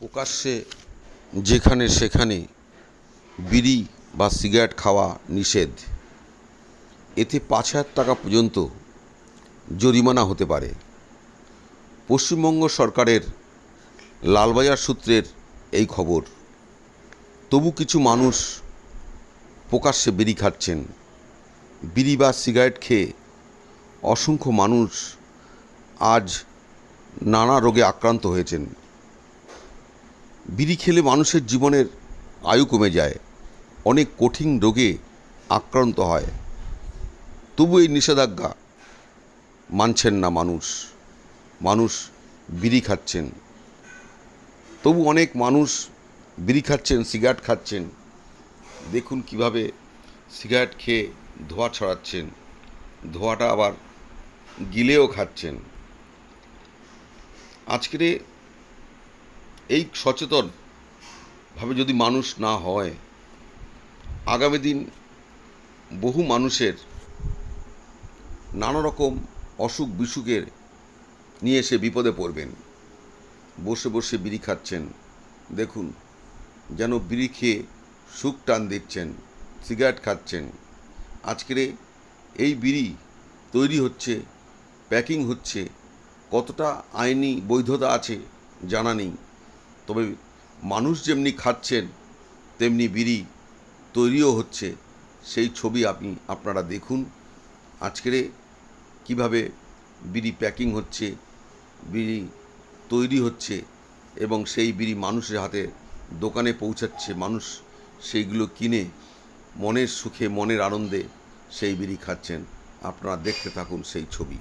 প্রকাশ্যে যেখানে সেখানে বিড়ি বা সিগারেট খাওয়া নিষেধ। এতে পাঁচ হাজার টাকা পর্যন্ত জরিমানা হতে পারে। পশ্চিমবঙ্গ সরকারের লালবাজার সূত্রের এই খবর। তবু কিছু মানুষ প্রকাশ্যে বিড়ি খাচ্ছেন। বিড়ি বা সিগারেট খেয়ে অসংখ্য মানুষ আজ নানা রোগে আক্রান্ত হয়েছেন। বিড়ি খেলে মানুষের জীবনের আয়ু কমে যায়, অনেক কঠিন রোগে আক্রান্ত হয়। তবু এই নিষেধাজ্ঞা মানছেন না মানুষ। মানুষ বিড়ি খাচ্ছেন। তবু অনেক মানুষ বিড়ি খাচ্ছেন, সিগারেট খাচ্ছেন। দেখুন কীভাবে সিগারেট খেয়ে ধোঁয়া ছড়াচ্ছেন। ধোঁয়াটা আবার গিলেও খাচ্ছেন। আজকের এই সচেতন ভাবে যদি মানুষ না হয়, আগামী দিন বহু মানুষের নানা রকম অসুখ বিসুখের নিয়ে এসে বিপদে পড়বেন। বসে বসে বিড়ি খাচ্ছেন। দেখুন, যেন বিড়ি খেয়ে সুখ টান দিচ্ছেন, সিগারেট খাচ্ছেন। আজকের এই বিড়ি তৈরি হচ্ছে, প্যাকিং হচ্ছে, কতটা আইনি বৈধতা আছে জানা নেই। তবে মানুষ যেমনি খাচ্ছেন, তেমনি বিড়ি তৈরিও হচ্ছে। সেই ছবি আপনি, আপনারা দেখুন। আজকের কীভাবে বিড়ি প্যাকিং হচ্ছে, বিড়ি তৈরি হচ্ছে এবং সেই বিড়ি মানুষের হাতে দোকানে পৌঁছাচ্ছে, মানুষ সেইগুলো কিনে মনের সুখে, মনের আনন্দে সেই বিড়ি খাচ্ছেন। আপনারা দেখতে থাকুন সেই ছবি।